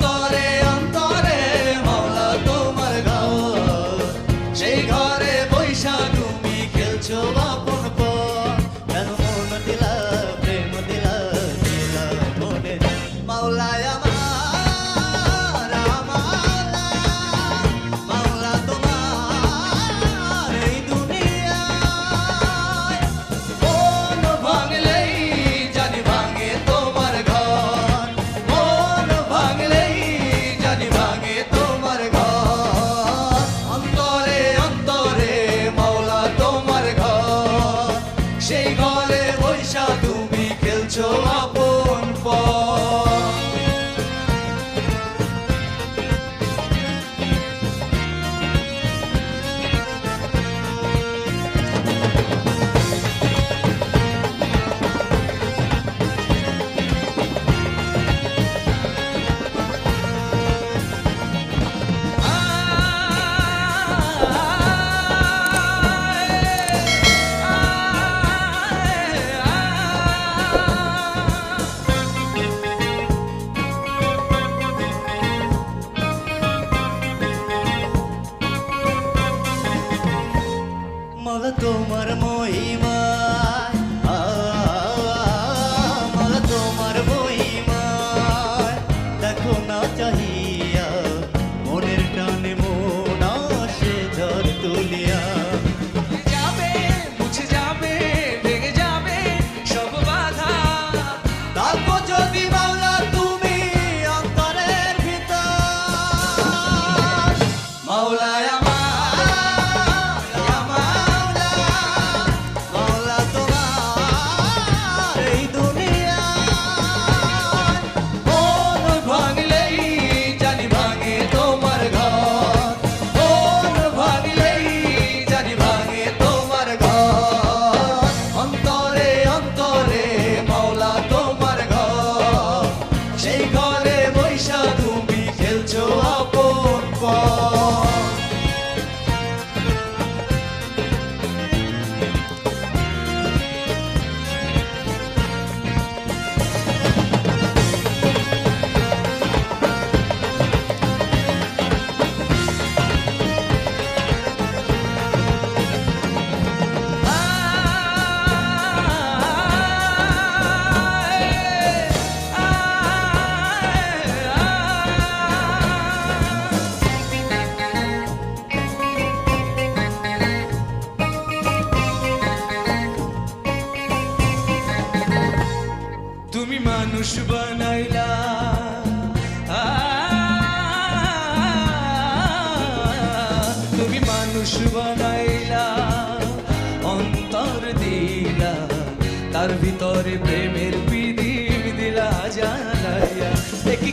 todo. মহিমায় আমার তোমার মহিমায়। দেখো না চাহিয়া মনের টানে মন আসে ঝড় তুলিয়া। ভিতরে প্রেমের বিধি দিলা জানাইয়া। দেখি